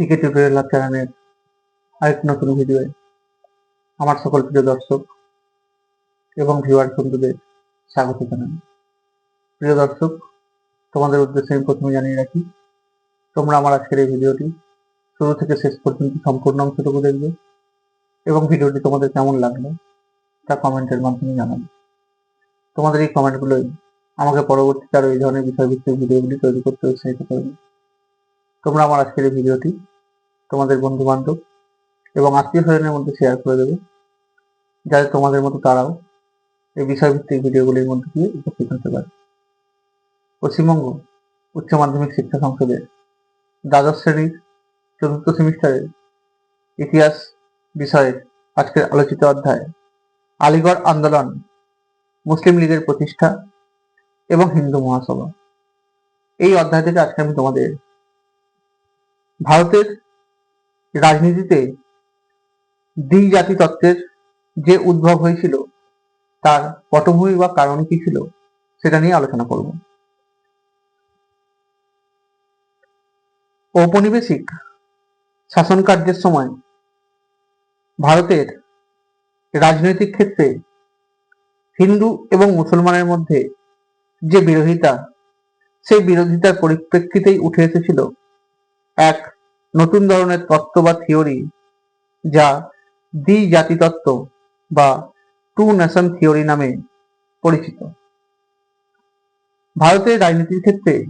পিকে tutorial চ্যানেলের আরেক নতুন ভিডিওয়ে আমার সকল প্রিয় দর্শক এবং ভিউয়ার বন্ধুদের স্বাগত জানাই। প্রিয় দর্শক, তোমাদের উদ্দেশ্যে আমি প্রথমে জানিয়ে রাখি, তোমরা আমার আজকের এই ভিডিওটি শুরু থেকে শেষ পর্যন্ত সম্পূর্ণ অংশটুকু দেখবে এবং ভিডিওটি তোমাদের কেমন লাগল তা কমেন্টের মাধ্যমে জানাবে। তোমাদের এই কমেন্টগুলোই আমাকে পরবর্তীতে আরও এই ধরনের বিষয়ভিত্তিক ভিডিওগুলি তৈরি করতে উৎসাহিত করবে। তোমরা আমার আজকের এই ভিডিওটি তোমাদের বন্ধু বান্ধব এবং আত্মীয় স্বজনের মধ্যে শেয়ার করে দেবে, যাতে তোমাদের মতো তারাও এই বিষয়ভিত্তিক ভিডিওগুলির মধ্যে দিয়ে উপস্থিত হতে পারে। পশ্চিমবঙ্গ উচ্চ মাধ্যমিক শিক্ষা সংসদের দ্বাদশ শ্রেণির চতুর্থ সেমিস্টারের ইতিহাস বিষয়ের আজকের আলোচিত অধ্যায়, আলিগড় আন্দোলন, মুসলিম লীগের প্রতিষ্ঠা এবং হিন্দু মহাসভা। এই অধ্যায় থেকে আজকে আমি তোমাদের ভারতের রাজনীতিতে দ্বি জাতি তত্ত্বের যে উদ্ভব হয়েছিল, তার পটভূমি বা কারণ কি ছিল, সেটা নিয়ে আলোচনা করব। ঔপনিবেশিক শাসন কার্যের সময় ভারতের রাজনৈতিক ক্ষেত্রে হিন্দু এবং মুসলমানের মধ্যে যে বিরোধিতা, সেই বিরোধিতার পরিপ্রেক্ষিতেই উঠে এসেছিল এক নতুন ধরনের তত্ত্ব বা থিওরি যা দ্বি জাতিতত্ত্ব বা টু নেশন থিওরি নামে পরিচিত। ভারতের রাজনীতির ক্ষেত্রে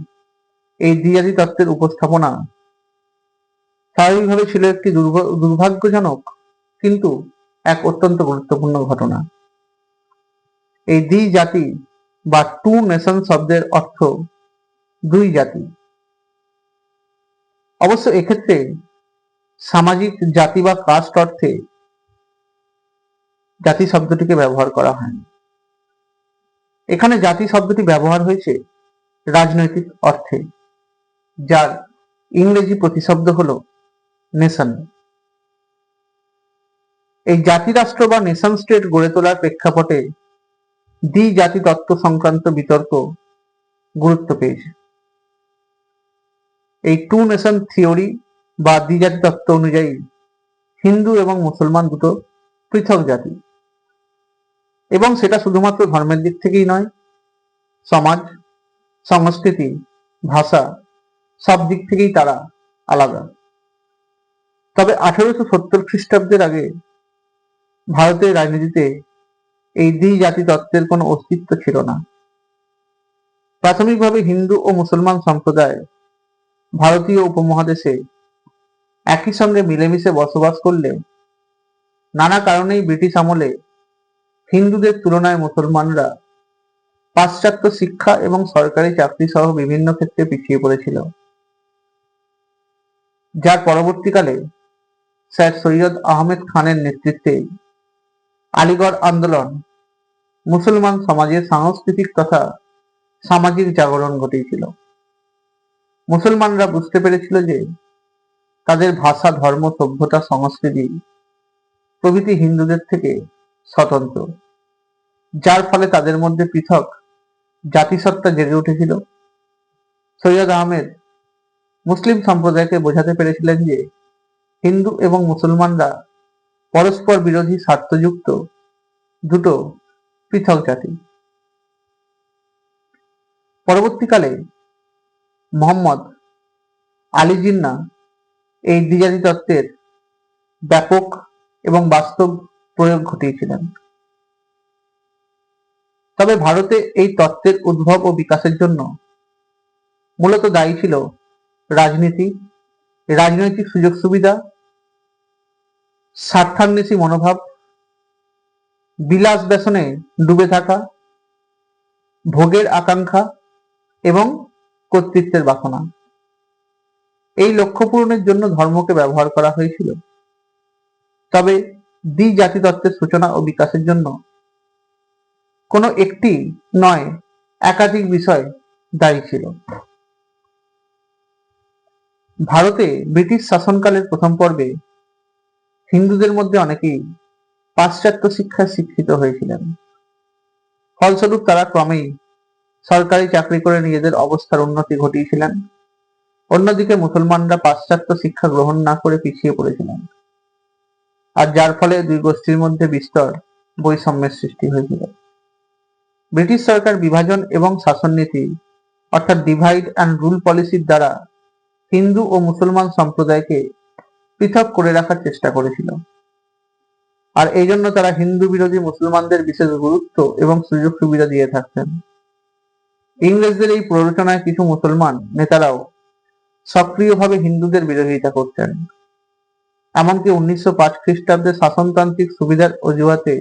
এই দ্বিজাতি তত্ত্বের উপস্থাপনা স্বাভাবিকভাবে ছিল একটি দুর্ভ- দুর্ভাগ্যজনক কিন্তু এক অত্যন্ত গুরুত্বপূর্ণ ঘটনা। এই দ্বি জাতি বা টু নেশন শব্দের অর্থ দুই জাতি। অবশ্য এক্ষেত্রে সামাজিক জাতি বা কাস্ট অর্থে জাতি শব্দটিকে ব্যবহার করা হয়নি এখানে জাতি শব্দটি ব্যবহার হয়েছে রাজনৈতিক অর্থে, যার ইংরেজি প্রতিশব্দ হলো নেশন এই জাতিরাষ্ট্র বা নেশন স্টেট গড়ে তোলার প্রেক্ষাপটে দ্বি জাতি তত্ত্ব সংক্রান্ত বিতর্ক গুরুত্ব পেয়েছে। এই টু নেশন থিওরি বা দ্বিজাতি তত্ত্ব অনুযায়ী হিন্দু এবং মুসলমান দুটো পৃথক জাতি। এবং সেটা শুধুমাত্র ধর্মের দিক থেকেই নয়, সমাজ, সংস্কৃতি, ভাষা, সব দিক থেকেই তারা আলাদা। তবে আঠারোশো সত্তর খ্রিস্টাব্দের আগে ভারতের রাজনীতিতে এই দ্বি জাতি তত্ত্বের কোনো অস্তিত্ব ছিল না। প্রাথমিকভাবে হিন্দু ও মুসলমান সম্প্রদায় ভারতীয় উপমহাদেশে একই সঙ্গে মিলেমিশে বসবাস করলেও নানা কারণেই ব্রিটিশ আমলে হিন্দুদের তুলনায় মুসলমানরা পাশ্চাত্য শিক্ষা এবং সরকারি চাকরি সহ বিভিন্ন ক্ষেত্রে পিছিয়ে পড়েছিল। যার পরবর্তীকালে স্যার সৈয়দ আহমেদ খানের নেতৃত্বে আলিগড় আন্দোলন মুসলমান সমাজে সাংস্কৃতিক তথা সামাজিক জাগরণ ঘটিয়েছিল। মুসলমানরা বুঝতে পেরেছিল যে তাদের ভাষা, ধর্ম, সভ্যতা, সংস্কৃতি প্রভৃতি হিন্দুদের থেকে স্বতন্ত্র। যার ফলে তাদের মধ্যে পৃথক জাতিসত্তা জেগে উঠেছিল। সৈয়দ আহমেদ মুসলিম সম্প্রদায়কে বোঝাতে পেরেছিলেন যে হিন্দু এবং মুসলমানরা পরস্পর বিরোধী, স্বার্থযুক্ত দুটো পৃথক জাতি। পরবর্তীকালে মোহাম্মদ আলী জিন্না এই দ্বিজাতি তত্ত্বের ব্যাপক এবং বাস্তব প্রয়োগ ঘটিয়েছিলেন। তবে ভারতে এই তত্ত্বের উদ্ভব ও বিকাশের জন্য মূলত দায়ী ছিল রাজনীতি, রাজনৈতিক সুযোগ সুবিধা, স্বার্থান্বেষী মনোভাব, বিলাস ব্যসনে ডুবে থাকা, ভোগের আকাঙ্ক্ষা এবং কর্তৃত্বের বাসনা। এই লক্ষ্য পূরণের জন্য ধর্মকে ব্যবহার করা হয়েছিল। তবে দ্বি জাতি তত্ত্বের সূচনা ও বিকাশের জন্য কোনো একটি নয়, একাধিক বিষয় দায়ী ছিল। ভারতে ব্রিটিশ শাসনকালের প্রথম পর্বে হিন্দুদের মধ্যে অনেকেই পাশ্চাত্য শিক্ষায় শিক্ষিত হয়েছিলেন। ফলস্বরূপ তারা ক্রমেই সরকারি চাকরি করে নিজেদের অবস্থার উন্নতি ঘটিয়েছিলেন। অন্যদিকে মুসলমানরা পাশ্চাত্য শিক্ষা গ্রহণ না করে পিছিয়ে পড়েছিলেন। আর যার ফলে দুই গোষ্ঠীর মধ্যে বিস্তর বৈষম্যের সৃষ্টি হয়েছিল। ব্রিটিশ সরকার বিভাজন এবং শাসন নীতি অর্থাৎ ডিভাইড অ্যান্ড রুল পলিসির দ্বারা হিন্দু ও মুসলমান সম্প্রদায়কে পৃথক করে রাখার চেষ্টা করেছিল। আর এই জন্য তারা হিন্দু বিরোধী মুসলমানদের বিশেষ গুরুত্ব এবং সুযোগ সুবিধা দিয়ে থাকতেন। ইংরেজদের এই প্ররোচনায় কিছু মুসলমান, নেতারাও সক্রিয়ভাবে হিন্দুদের বিরোধিতা করতেন। এমনকি উনিশশো পাঁচ খ্রিস্টাব্দে শাসনতান্ত্রিক সুবিধার অজুহাতে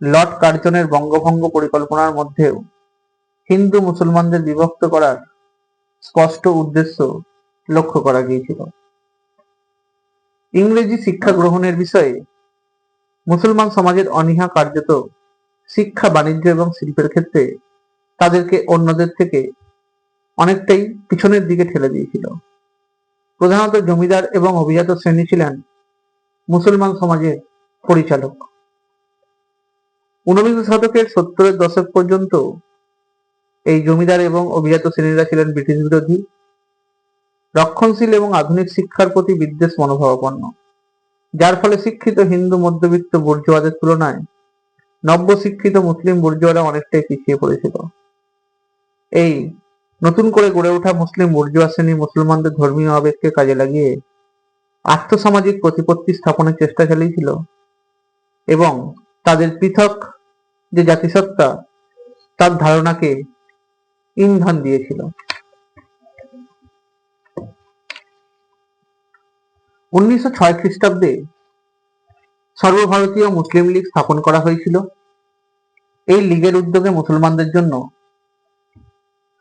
লর্ড কার্জনের বঙ্গভঙ্গ পরিকল্পনার মধ্যেও হিন্দু মুসলমানদের বিভক্ত করার স্পষ্ট উদ্দেশ্য লক্ষ্য করা গিয়েছিল। ইংরেজি শিক্ষা গ্রহণের বিষয়ে মুসলমান সমাজের অনীহা কার্যত শিক্ষা, বাণিজ্য এবং শিল্পের ক্ষেত্রে তাদেরকে অন্যদের থেকে অনেকটাই পিছনের দিকে ঠেলে দিয়েছিল। প্রধানত জমিদার এবং অভিজাত শ্রেণি ছিলেন মুসলমান সমাজের পরিচালক। ঊনবিংশ শতকের সত্তরের দশক পর্যন্ত এই জমিদার এবং অভিজাত শ্রেণীরা ছিলেন ব্রিটিশ বিরোধী, রক্ষণশীল এবং আধুনিক শিক্ষার প্রতি বিদ্বেষ মনোভাবাপন্ন, যার ফলে শিক্ষিত হিন্দু মধ্যবিত্ত বর্জুয়াদের তুলনায় নব্য শিক্ষিত মুসলিম বর্জুয়ারা অনেকটাই পিছিয়ে পড়েছিল। এই, নতুন করে গড়ে ওঠা মুসলিম বুর্জুয়া শ্রেণি মুসলমানদের ধর্মীয় আবেগকে কাজে লাগিয়ে আর্থসামাজিক প্রতিপত্তি স্থাপনের চেষ্টা চালিয়েছিল এবং তাদের পৃথক যে জাতিসত্তা, তার ধারণাকে ইন্ধন দিয়েছিল। উনিশশো ছয় খ্রিস্টাব্দে সর্বভারতীয় মুসলিম লীগ স্থাপন করা হয়েছিল। এই লীগের উদ্যোগে মুসলমানদের জন্য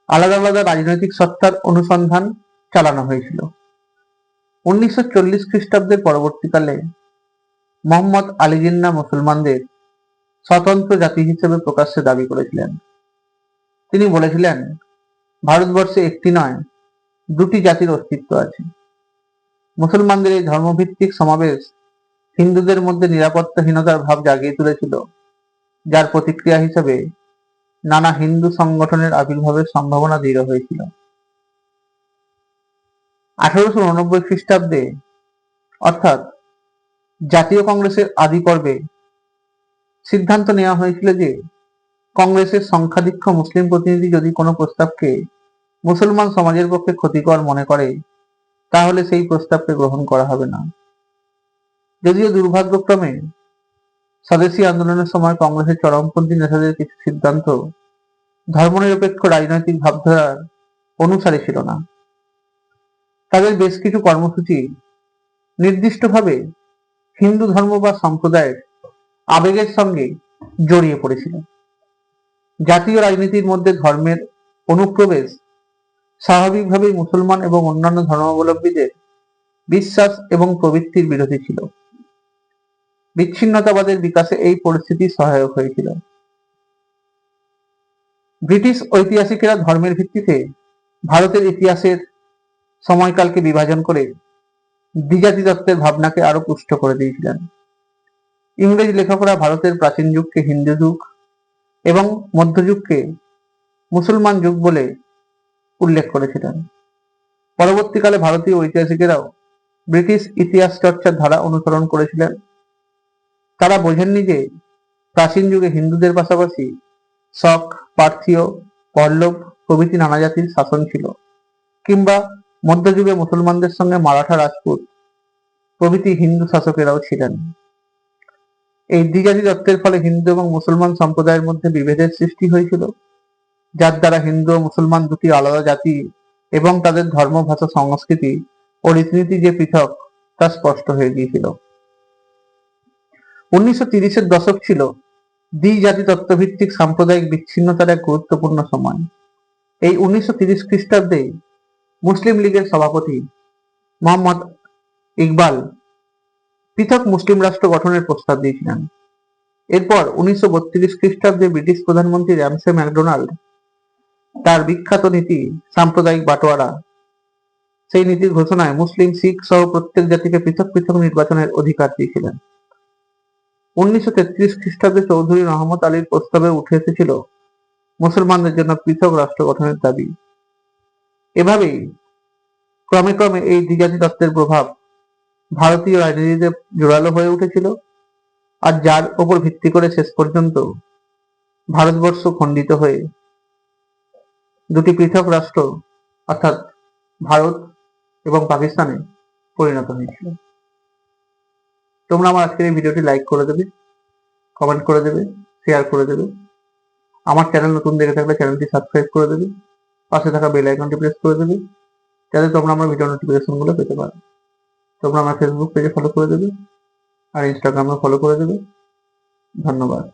আলাদা আলাদা রাজনৈতিক সত্তার অনুসন্ধান চালানো হয়েছিল। উনিশশো চল্লিশ খ্রিস্টাব্দের পরবর্তীকালে মোহাম্মদ আলী জিন্না মুসলমানদের স্বতন্ত্র জাতি হিসেবে প্রকাশ্যে দাবি করেছিলেন। তিনি বলেছিলেন, ভারতবর্ষে একটি নয়, দুটি জাতির অস্তিত্ব আছে। মুসলমানদের এই ধর্মভিত্তিক সমাবেশ হিন্দুদের মধ্যে নিরাপত্তাহীনতার ভাব জাগিয়ে তুলেছিল, যার প্রতিক্রিয়া হিসেবে নানা হিন্দু সংগঠনের আবির্ভাবের সম্ভাবনা দৃঢ় হয়েছিল। আঠারোশো উননব্বই খ্রিস্টাব্দে, অর্থাৎ জাতীয় কংগ্রেসের আদি পর্বে, সিদ্ধান্ত নেওয়া হয়েছিল যে কংগ্রেসের সংখ্যাধিক্ষ মুসলিম প্রতিনিধি যদি কোনো প্রস্তাবকে মুসলমান সমাজের পক্ষে ক্ষতিকর মনে করে, তাহলে সেই প্রস্তাবকে গ্রহণ করা হবে না। যদিও দুর্ভাগ্যক্রমে স্বদেশী আন্দোলনের সময় কংগ্রেসের চরমপন্থী নেতাদের কিছু সিদ্ধান্ত ধর্মনিরপেক্ষ রাজনৈতিক ভাবধারার অনুসারে ছিল না। তাদের বেশ কিছু কর্মসূচি নির্দিষ্টভাবে হিন্দু ধর্ম বা সম্প্রদায়ের আবেগের সঙ্গে জড়িয়ে পড়েছিল। জাতীয় রাজনীতির মধ্যে ধর্মের অনুপ্রবেশ স্বাভাবিকভাবেই মুসলমান এবং অন্যান্য ধর্মাবলম্বীদের বিশ্বাস এবং প্রবৃত্তির বিরোধী ছিল। বিচ্ছিন্নতাবাদের বিকাশে এই পরিস্থিতি সহায়ক হয়েছিল। ব্রিটিশ ঐতিহাসিকেরা ধর্মের ভিত্তিতে ভারতের ইতিহাসের সময়কালকে বিভাজন করে দ্বিজাতি তত্ত্বের ভাবনাকে আরও পুষ্ট করে দিয়েছিলেন। ইংরেজ লেখকরা ভারতের প্রাচীন যুগকে হিন্দু যুগ এবং মধ্যযুগকে মুসলমান যুগ বলে উল্লেখ করেছিলেন। পরবর্তীকালে ভারতীয় ঐতিহাসিকেরাও ব্রিটিশ ইতিহাস চর্চার ধারা অনুসরণ করেছিলেন। তারা বোঝেননি যে প্রাচীন যুগে হিন্দুদের পাশাপাশি শক পার্থীয় পল্লব প্রভৃতি নানা জাতির শাসন ছিল। কিংবা মধ্যযুগে মুসলমানদের সঙ্গে মারাঠা রাজপুত প্রভৃতি হিন্দু শাসকেরাও ছিলেন। এই দ্বিজাতি তত্ত্বের ফলে হিন্দু এবং মুসলমান সম্প্রদায়ের মধ্যে বিভেদের সৃষ্টি হয়েছিল, যার দ্বারা হিন্দু ও মুসলমান দুটি আলাদা জাতি এবং তাদের ধর্ম ভাষা সংস্কৃতি ও রীতিনীতি যে পৃথক, তা স্পষ্ট হয়ে গিয়েছিল। উনিশশো তিরিশের দশক ছিল দ্বিজাতি তত্ত্বভিত্তিক সাম্প্রদায়িক বিচ্ছিন্নতার এক গুরুত্বপূর্ণ সময়। এই উনিশশো তিরিশ খ্রিস্টাব্দে মুসলিম লীগের সভাপতি মোহাম্মদ ইকবাল পৃথক মুসলিম রাষ্ট্র গঠনের প্রস্তাব দিয়েছিলেন। এরপর উনিশশো বত্রিশ খ্রিস্টাব্দে ব্রিটিশ প্রধানমন্ত্রী র্যামসে ম্যাকডোনাল্ড তার বিখ্যাত নীতি, সাম্প্রদায়িক বাটোয়ারা, সেই নীতির ঘোষণায় মুসলিম শিখ সহ প্রত্যেক জাতিকে পৃথক পৃথক নির্বাচনের অধিকার দিয়েছিলেন। উনিশশো তেত্রিশ খ্রিস্টাব্দে চৌধুরী রহমত আলীর প্রস্তাবে উঠে এসেছিল মুসলমানদের জন্য পৃথক রাষ্ট্র গঠনের দাবি। এভাবেই ক্রমে ক্রমে এই দ্বিজাতি তত্ত্বের প্রভাব ভারতীয় রাজনীতিতে জোরালো হয়ে উঠেছিল আর যার ওপর ভিত্তি করে শেষ পর্যন্ত ভারতবর্ষ খণ্ডিত হয়ে দুটি পৃথক রাষ্ট্র অর্থাৎ ভারত এবং পাকিস্তানে পরিণত হয়েছিল। তোমরা আমার আজকের এই ভিডিওটি লাইক করে দেবে কমেন্ট করে দেবে শেয়ার করে দেবে। আমার চ্যানেল নতুন দেখে থাকলে চ্যানেলটি সাবস্ক্রাইব করে দেবে, পাশে থাকা বেল আইকনটি প্রেস করে দেবে, যাতে তোমরা আমার ভিডিও নোটিফিকেশনগুলো পেতে পারো। তোমরা আমার ফেসবুক পেজে ফলো করে দেবে, আর ইনস্টাগ্রামে ফলো করে দেবে। ধন্যবাদ।